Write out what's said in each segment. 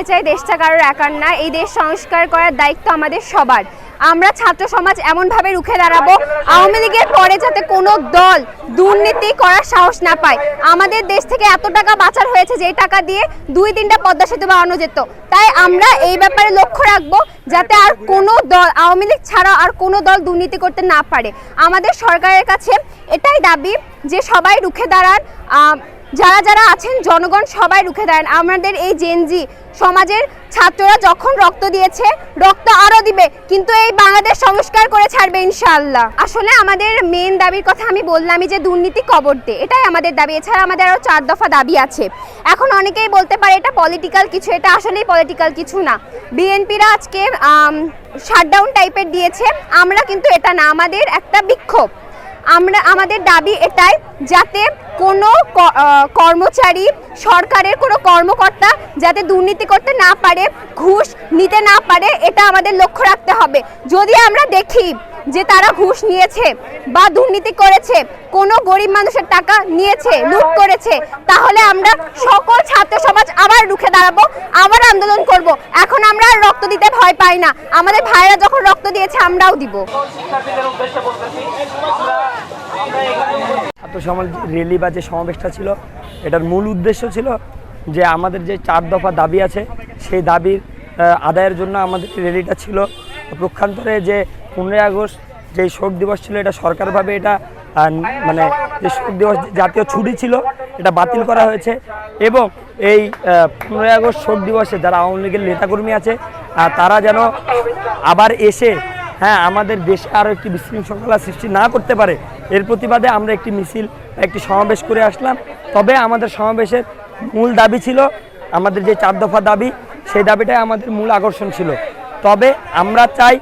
বলতে চাই, দেশটা কারোর একার না, এই দেশ সংস্কার করার দায়িত্ব আমাদের সবার। আমরা ছাত্র সমাজ এমনভাবে রুখে দাঁড়াবো, আওয়ামী লীগের পরে যাতে কোনো দল দুর্নীতি করার সাহস না পায়। আমাদের দেশ থেকে এত টাকা বাঁচার হয়েছে যে টাকা দিয়ে দুই তিনটা পদ্মা সেতু বানানো যেত। তাই আমরা এই ব্যাপারে লক্ষ্য রাখব যাতে আর কোনো দল, আওয়ামী লীগ ছাড়া আর কোনো দল দুর্নীতি করতে না পারে। আমাদের সরকারের কাছে এটাই দাবি যে সবাই রুখে দাঁড়ান যারা যারা আছেন, জনগণ সবাই রুখে দেন আমাদের এই জেনজি সমাজের ছাত্ররা যখন রক্ত দিয়েছে, রক্ত আরও দিবে, কিন্তু এই বাংলাদেশ সংস্কার করে ছাড়বে ইনশাআল্লাহ। আসলে আমাদের মেন দাবির কথা আমি বললামই যে দুর্নীতি কবর দে এটাই আমাদের দাবি, এছাড়া আমাদের আরও চার দফা দাবি আছে। এখন অনেকেই বলতে পারে এটা পলিটিক্যাল কিছু, এটা আসলেই পলিটিক্যাল কিছু না। বিএনপিরা আজকে শাটডাউন টাইপের দিয়েছে। আমরা কিন্তু এটা না, আমাদের একটা বিক্ষোভ। আমরা, আমাদের দাবি এটাই যাতে কোনো কর্মচারী, সরকারের কোনো কর্মকর্তা যাতে দুর্নীতি করতে না পারে, ঘুষ নিতে না পারে, এটা আমাদের লক্ষ্য রাখতে হবে। যদি আমরা দেখি যে তারা ঘুষ নিয়েছে বা দুর্নীতি করেছে, কোনো গরিব মানুষের টাকা নিয়েছে, লুট করেছে, তাহলে আমরা সকল ছাত্র সমাজ আবার রুখে দাঁড়াবো, আবার আন্দোলন করব। এখন আমরা আর রক্ত দিতে ভয় পাই না। আমাদের ভাইরা যখন রক্ত দিয়েছে, আমরাও দিব। ছাত্র সমাজ র্যালি বা যে সমাবেশটা ছিল, এটার মূল উদ্দেশ্য ছিল যে আমাদের যে চার দফা দাবি আছে, সেই দাবির আদায়ের জন্য আমাদের র্যালিটা ছিল, প্রক্ষান্তরে যে পনেরোই আগস্ট যে শোক দিবস ছিল, এটা সরকারভাবে এটা মানে যে শোক দিবস জাতীয় ছুটি ছিল, এটা বাতিল করা হয়েছে এবং এই পনেরোই আগস্ট শোক দিবসে যারা আওয়ামী লীগের নেতাকর্মী আছে তারা যেন আবার এসে হ্যাঁ আমাদের দেশে আরও একটি বিশৃঙ্খলা সৃষ্টি না করতে পারে। এর প্রতিবাদে আমরা একটি মিছিল, একটি সমাবেশ করে আসলাম। তবে আমাদের সমাবেশের মূল দাবি ছিল, আমাদের যে চার দফা দাবি, সেই দাবিটাই আমাদের মূল আকর্ষণ ছিল। তবে আমরা চাই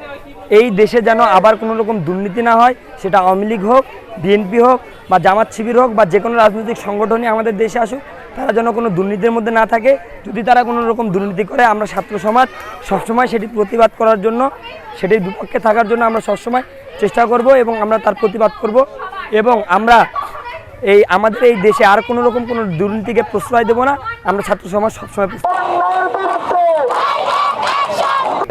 এই দেশে যেন আবার কোনো রকম দুর্নীতি না হয়, সেটা আওয়ামী লীগ হোক, বিএনপি হোক, বা জামাত শিবির হোক, বা যে কোনো রাজনৈতিক সংগঠনই আমাদের দেশে আসুক। তারা যেন কোনো দুর্নীতির মধ্যে না থাকে। যদি তারা কোনো রকম দুর্নীতি করে, আমরা ছাত্র সমাজ সবসময় সেটি প্রতিবাদ করার জন্য সেটির বিপক্ষে থাকার জন্য আমরা সবসময় চেষ্টা করব এবং আমরা তার প্রতিবাদ করব এবং আমরা এই, আমাদের এই দেশে আর কোনো রকম কোনো দুর্নীতিকে প্রশ্রয় দেবো না। আমরা ছাত্র সমাজ সবসময়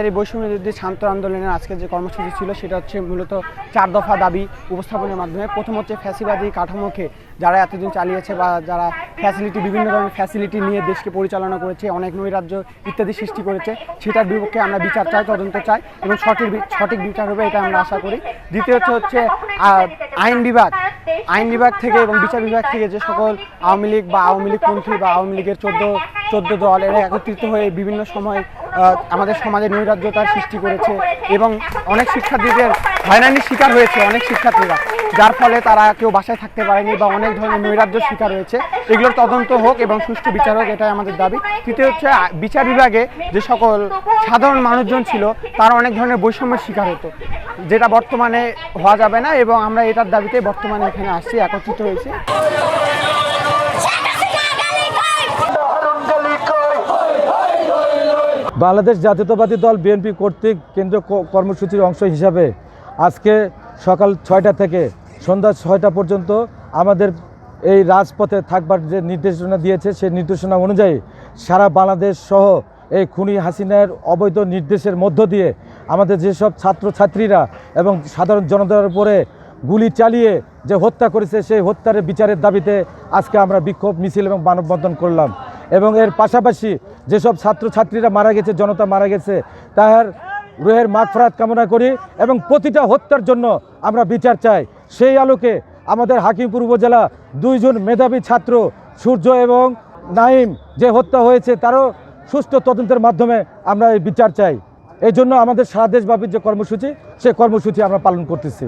এই বৈষম্য বিরোধী শান্ত আন্দোলনের আজকে যে কর্মসূচি ছিল, সেটা হচ্ছে মূলত চার দফা দাবি উপস্থাপনের মাধ্যমে। প্রথম হচ্ছে ফ্যাসিবাদী কাঠামোকে যারা এতদিন চালিয়েছে বা যারা ফ্যাসিলিটি বিভিন্ন ধরনের ফ্যাসিলিটি নিয়ে দেশকে পরিচালনা করেছে, অনেক নৈরাজ্য ইত্যাদি সৃষ্টি করেছে, সেটার বিপক্ষে আমরা বিচার চাই, তদন্ত চাই এবং সঠিক সঠিক বিচার হবে, এটা আমরা আশা করি। দ্বিতীয়ত হচ্ছে আইন বিভাগ। আইন বিভাগ থেকে এবং বিচার বিভাগ থেকে যে সকল আওয়ামী লীগ বা আওয়ামী লীগ পন্থী বা আওয়ামী লীগের চোদ্দ চোদ্দ দল এরা একত্রিত হয়ে বিভিন্ন সময় আমাদের সমাজে নৈরাজ্যতার সৃষ্টি করেছে এবং অনেক শিক্ষার্থীদের হয়রানির শিকার হয়েছে অনেক শিক্ষার্থীরা, যার ফলে তারা কেউ বাসায় থাকতে পারেনি বা অনেক ধরনের নৈরাজ্যের শিকার হয়েছে। এগুলোর তদন্ত হোক এবং সুষ্ঠু বিচার হোক, এটাই আমাদের দাবি। তৃতীয় হচ্ছে বিচার বিভাগে যে সকল সাধারণ মানুষজন ছিল, তারা অনেক ধরনের বৈষম্যের শিকার হতো, যেটা বর্তমানে হওয়া যাবে না এবং আমরা এটার দাবিতে বর্তমানে এখানে আসছি, একত্রিত হয়েছি। বাংলাদেশ জাতীয়তাবাদী দল বিএনপি কর্তৃক কেন্দ্রীয় কর্মসূচির অংশ হিসাবে আজকে সকাল ছয়টা থেকে সন্ধ্যা ছয়টা পর্যন্ত আমাদের এই রাজপথে থাকবার যে নির্দেশনা দিয়েছে, সেই নির্দেশনা অনুযায়ী সারা বাংলাদেশ সহ এই খুনি হাসিনার অবৈধ নির্দেশের মধ্য দিয়ে আমাদের যেসব ছাত্রছাত্রীরা এবং সাধারণ জনতার উপরে গুলি চালিয়ে যে হত্যা করেছে, সেই হত্যার বিচারের দাবিতে আজকে আমরা বিক্ষোভ মিছিল এবং মানববন্ধন করলাম। এবং এর পাশাপাশি যেসব ছাত্রছাত্রীরা মারা গেছে, জনতা মারা গেছে তার রুহের মাগফরাত কামনা করি এবং প্রতিটা হত্যার জন্য আমরা বিচার চাই। সেই আলোকে আমাদের হাকিমপুর উপজেলা দুইজন মেধাবী ছাত্র সূর্য এবং নাইম যে হত্যা হয়েছে, তারও সুষ্ঠু তদন্তের মাধ্যমে আমরা এই বিচার চাই। এই জন্য আমাদের সারা দেশব্যাপী যে কর্মসূচি, সে কর্মসূচি আমরা পালন করতেছি।